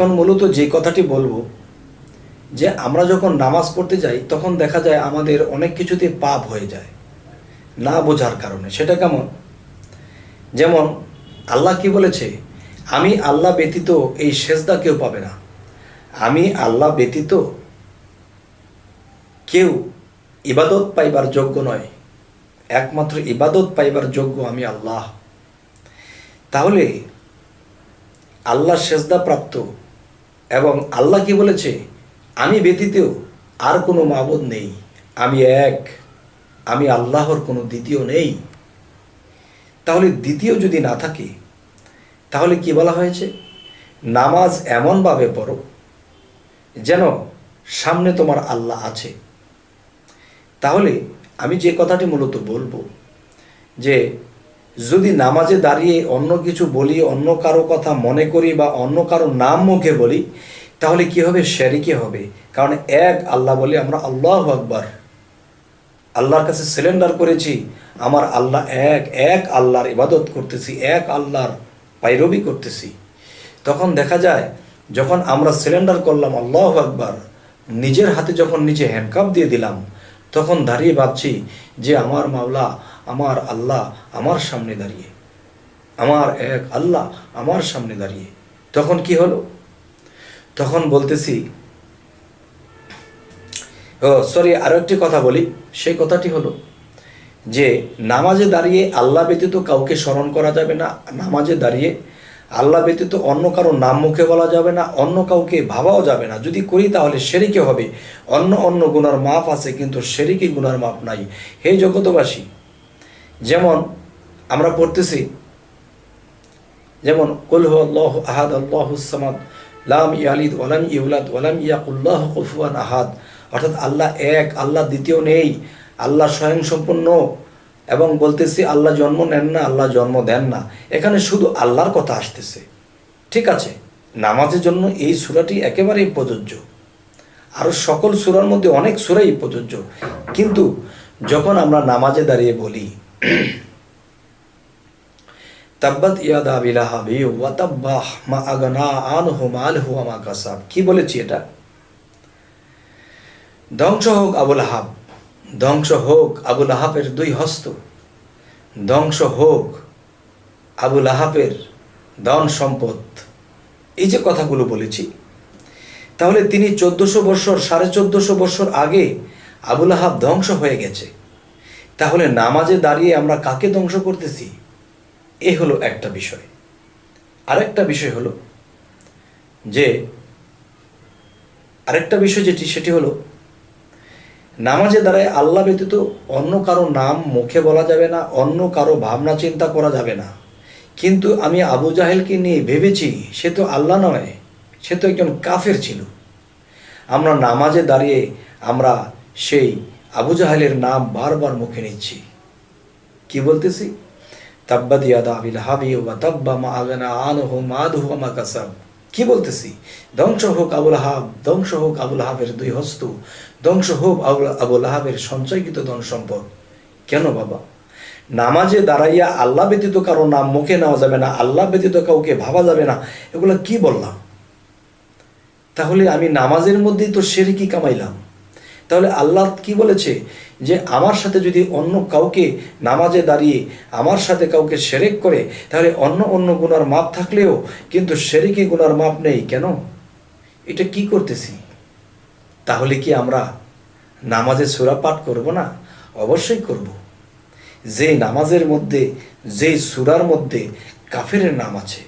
এখন মূলত যে কথাটি বলব, যে আমরা যখন নামাজ পড়তে যাই, তখন দেখা যায় আমাদের অনেক কিছুতে পাপ হয়ে যায়, না বোঝার কারণে। সেটা কেমন? যেমন, আল্লাহ কি বলেছে? আমি আল্লাহ ব্যতীত এই সেজদা কেউ পাবে না। আমি আল্লাহ ব্যতীত কেউ ইবাদত পাইবার যোগ্য নয়। একমাত্র ইবাদত পাইবার যোগ্য আমি আল্লাহ। তাহলে, আল্লাহ সেজদা প্রাপ্ত এবং আল্লাহ কি বলেছে? আমি ব্যতীতেও আর কোনো মাবুদ নেই। আমি এক, আমি আল্লাহর কোনো দ্বিতীয় নেই। তাহলে দ্বিতীয় যদি না থাকে, তাহলে কি বলা হয়েছে? নামাজ এমনভাবে পড়ো যেন সামনে তোমার আল্লাহ আছে। তাহলে আমি যে কথাটি মূলত বলব যে যদি নামাজে দাঁড়িয়ে অন্য কিছু বলি, অন্য কারও কথা মনে করি বা অন্য কারও নাম মুখে বলি, তাহলে কি হবে? শেরিকে হবে। কারণ এক, আল্লাহ বলে আমরা আল্লাহ আকবার। আল্লাহর কাছে সিলিন্ডার করেছি, আমার আল্লাহ এক এক আল্লাহর ইবাদত করতেছি, এক আল্লাহর পাইরবি করতেছি। তখন দেখা যায়, যখন আমরা সিলিন্ডার করলাম আল্লাহ আকবার, নিজের হাতে যখন নিচে হ্যান্ডকাপ দিয়ে দিলাম, তখন দাঁড়িয়ে ভাবছি যে আমার মাওলা আমার আল্লাহ আমার সামনে দাঁড়িয়ে। আমার এক আল্লাহ আমার সামনে দাঁড়িয়ে। তখন কি হলো? তখন বলতেছি, ও সরি আরও একটি কথা বলি। সেই কথাটি হলো যে, নামাজে দাঁড়িয়ে আল্লাহ ব্যতীত কাউকে স্মরণ করা যাবে না। নামাজে দাঁড়িয়ে আল্লাহ ব্যতীত অন্য কারও নাম মুখে বলা যাবে না, অন্য কাউকে ভাবাও যাবে না। যদি করি তাহলে সেরিকে হবে। অন্য অন্য গুণার মাপ আছে, কিন্তু সেরিকে গুণার মাপ নাই। হে জগতবাসী যেমন আমরা পড়তেছি, যেমন, কুল হু আল্লাহ আহাদ আল্লাহুসামাদ লাম ইয়ালিদ ওয়ালাম ইউলাদ ওয়ালাম ইয়াকুল্লাহ কুফুয়ান আহাদ। অর্থাৎ আল্লাহ এক, আল্লাহ দ্বিতীয় নেই, আল্লাহ স্বয়ং সম্পূর্ণ এবং বলতেছি, আল্লাহ জন্ম নেন না, আল্লাহ জন্ম দেন না। এখানে শুধু আল্লাহর কথা আসতেছে। ঠিক আছে? নামাজের জন্য এই সুরাটি একেবারেই প্রযোজ্য। আরও সকল সুরার মধ্যে অনেক সুরাই প্রযোজ্য। কিন্তু যখন আমরা নামাজে দাঁড়িয়ে বলি তাব্বাত ইয়াদা বিলাহাবি ওয়াতাব্বাহ মা আগনা কাসাব কি বলেছি এটা? ধ্বংস হোক আবুল আহাব, ধ্বংস হোক আবুল আহাবের দুই হস্ত, ধ্বংস হোক আবুল আহাবের ধন সম্পদ। এই যে কথাগুলো বলেছি, তাহলে তিনি চোদ্দশো বৎসর সাড়ে চোদ্দশো বৎসর আগে আবুল আহাব ধ্বংস হয়ে গেছে। তাহলে নামাজে দাঁড়িয়ে আমরা কাকে ধ্বংস করতেছি? এ হলো একটা বিষয়। আরেকটা বিষয় হলো যে, আরেকটা বিষয় যেটি, সেটি হলো নামাজে দাঁড়ায় আল্লাহ ব্যতীত অন্য কারও নাম মুখে বলা যাবে না, অন্য কারও ভাবনা চিন্তা করা যাবে না। কিন্তু আমি আবু জাহেলকে নিয়ে ভেবেছি, সে তো আল্লাহ নয়, সে তো একজন কাফের ছিল। আমরা নামাজে দাঁড়িয়ে আমরা সেই আবু জাহালের নাম বারবার মুখে নিচ্ছি। কি বলতেছি? হাবি মা কাসাব। কি বলতেছি? ধ্বংস হোক আবুল হাব ধ্বংস হোক আবুল হাবের দুই হস্ত, ধ্বংস হোক আবুল হাবের সঞ্চয়কৃত ধন সম্পদ। কেন বাবা? নামাজে দাঁড়াইয়া আল্লাহ ব্যতীত কারও নাম মুখে নেওয়া যাবে না, আল্লাহ ব্যতীত কাউকে ভাবা যাবে না, এগুলো কি বললাম? তাহলে আমি নামাজের মধ্যেই তো সেরে কি কামাইলাম। তাহলে আল্লাহ কি বলেছে? যে আমার সাথে যদি অন্য কাউকে নামাজে দাঁড়িয়ে আমার সাথে কাউকে সেরেক করে, তাহলে অন্য অন্য গুনার মাপ থাকলেও কিন্তু সেরেকে গুনার মাপ নেই কেন? এটা কি করতেছি? তাহলে কি আমরা নামাজে সুরা পাঠ করব না? অবশ্যই করব। যে নামাজের মধ্যে, যে সুরার মধ্যে কাফের নাম আছে,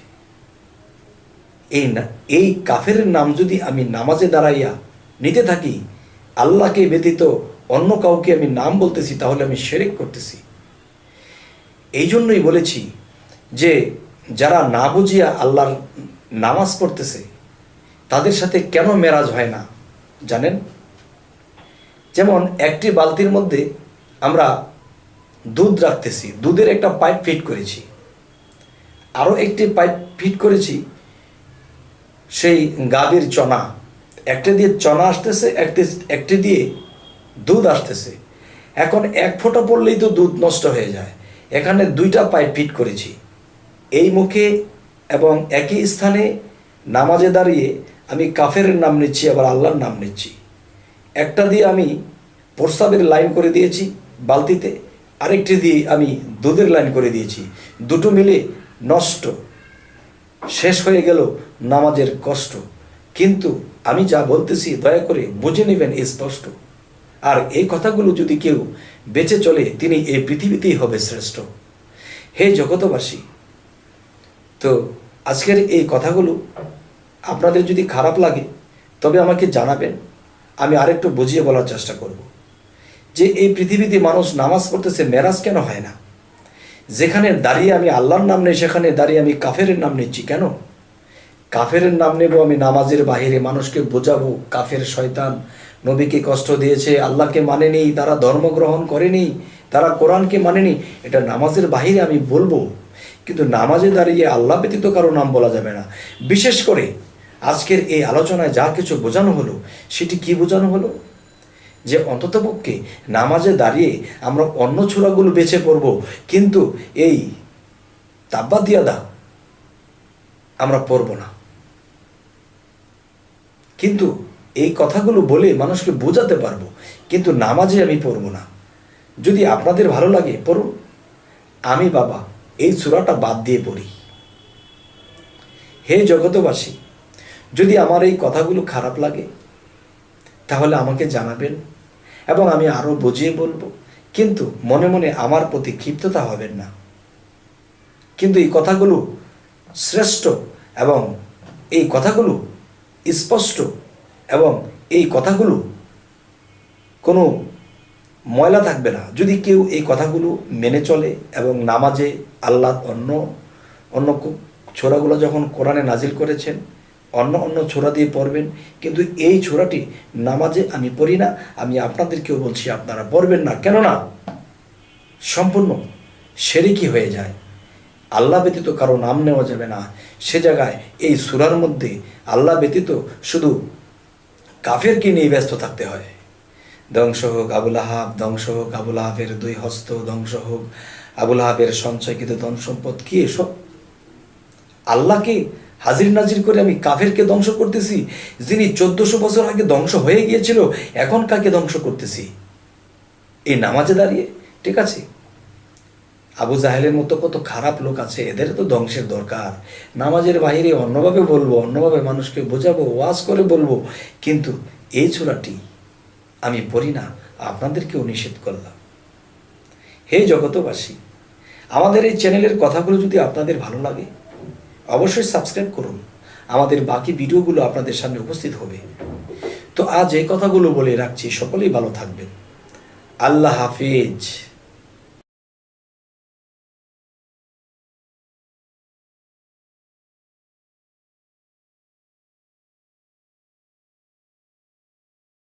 এই না, এই কাফের নাম যদি আমি নামাজে দাঁড়াইয়া নিতে থাকি আল্লাহকে ব্যতীত অন্য কাউকে আমি নাম বলতেছি, তাহলে আমি শেরেক করতেছি। এই জন্যই বলেছি যে, যারা না বুঝিয়া আল্লাহর নামাজ পড়তেছে, তাদের সাথে কেন মেরাজ হয় না, জানেন? যেমন একটি বালতির মধ্যে আমরা দুধ রাখতেছি, দুধের একটা পাইপ ফিট করেছি। আরও একটি পাইপ ফিট করেছি, সেই গাভীর চনা। একটা দিয়ে চনা আসতেছে, একটি একটি দিয়ে দুধ আসতেছে। এখন এক ফোঁটা পড়লেই তো দুধ নষ্ট হয়ে যায়। এখানে দুইটা পাইপ ফিট করেছি। এই মুখে এবং একই স্থানে নামাজে দাঁড়িয়ে আমি কাফের নাম নিচ্ছি, আবার আল্লাহর নাম নিচ্ছি। একটা দিয়ে আমি প্রস্তাবের লাইন করে দিয়েছি বালতিতে, আরেকটি দিয়ে আমি দুধের লাইন করে দিয়েছি। দুটো মিলে নষ্ট। শেষ হয়ে গেল নামাজের কষ্ট। কিন্তু আমি যা বলতেছি, দয়া করে বুঝে নেবেন স্পষ্ট। আর এই কথাগুলো যদি কেউ বেঁচে চলে, তিনি এই পৃথিবীতেই হবে শ্রেষ্ঠ। হে জগতবাসী তো আজকের এই কথাগুলো আপনাদের যদি খারাপ লাগে, তবে আমাকে জানাবেন, আমি আরেকটু বুঝিয়ে বলার চেষ্টা করব। যে এই পৃথিবীতে মানুষ নামাজ পড়তেছে, মেরাজ কেন হয় না? যেখানে দাঁড়িয়ে আমি আল্লাহর নাম নেই, সেখানে দাঁড়িয়ে আমি কাফের নাম নিচ্ছি কেন? কাফের নাম নেব আমি নামাজের বাহিরে। মানুষকে বোঝাবো, কাফের শয়তান নবীকে কষ্ট দিয়েছে, আল্লাহকে মানেনি, তারা ধর্মগ্রহণ করেনি, তারা কোরআনকে মানেনি। এটা নামাজের বাহিরে আমি বলব, কিন্তু নামাজে দাঁড়িয়ে আল্লাহ ব্যতীত কারও নাম বলা যাবে না। বিশেষ করে আজকের এই আলোচনায় যা কিছু বোঝানো হলো, সেটি কি বোঝানো হলো? যে অন্ততপক্ষে নামাজে দাঁড়িয়ে আমরা অন্য ছোড়াগুলো বেছে পড়ব, কিন্তু এই তাব্বাদিয়াদা আমরা পড়ব না। কিন্তু এই কথাগুলো বলে মানুষকে বোঝাতে পারব, কিন্তু নামাজে আমি পড়ব না। যদি আপনাদের ভালো লাগে, পড়ুন। আমি বাবা, এই চূড়াটা বাদ দিয়ে পড়ি। হে জগতবাসী যদি আমার এই কথাগুলো খারাপ লাগে, তাহলে আমাকে জানাবেন এবং আমি আরও বুঝিয়ে বলব, কিন্তু মনে মনে আমার প্রতি ক্ষিপ্ততা হবেন না। কিন্তু এই কথাগুলো শ্রেষ্ঠ এবং এই কথাগুলো স্পষ্ট এবং এই কথাগুলো কোনো ময়লা থাকবে না। যদি কেউ এই কথাগুলো মেনে চলে এবং নামাজে আল্লাহ অন্য অন্য ছোরাগুলো যখন কোরআনে নাজিল করেছেন, অন্য অন্য ছোরা দিয়ে পড়বেন, কিন্তু এই ছোরাটি নামাজে আমি পড়ি না, আমি আপনাদেরকেও বলছি আপনারা পড়বেন না। কেননা সম্পূর্ণ সেরিকি হয়ে যায়। আল্লাহ ব্যতীত কারও নাম নেওয়া যাবে না। সে জায়গায় এই সুরার মধ্যে আল্লাহ ব্যতীত শুধু কাফেরকে নিয়ে ব্যস্ত থাকতে হয়। ধ্বংস হোক আবুল আহাব, ধ্বংস হোক আবুল আহাবের দুই হস্ত, ধ্বংস হোক আবুল আহাবের সঞ্চয়কৃত ধন সম্পদ কি এসব? আল্লাহকে হাজির নাজির করে আমি কাফেরকে ধ্বংস করতেছি, যিনি চোদ্দশো বছর আগে ধ্বংস হয়ে গিয়েছিল, এখন কাকে ধ্বংস করতেছি? এই নামাজে দাঁড়িয়ে, ঠিক আছে? আবু জাহেলের মতো কত খারাপ লোক আছে, এদের তো ধ্বংসের দরকার। নামাজের বাইরে অন্যভাবে বলব, অন্যভাবে মানুষকে বোঝাবো, ওয়াজ করে বলব, কিন্তু এই ছোড়াটি আমি পড়ি না, আপনাদেরকেও নিষেধ করলাম। হে জগতবাসী আমাদের এই চ্যানেলের কথাগুলো যদি আপনাদের ভালো লাগে, অবশ্যই সাবস্ক্রাইব করুন। আমাদের বাকি ভিডিওগুলো আপনাদের সামনে উপস্থিত হবে। তো আজ এই কথাগুলো বলে রাখছি, সকলেই ভালো থাকবেন। আল্লাহ হাফিজ।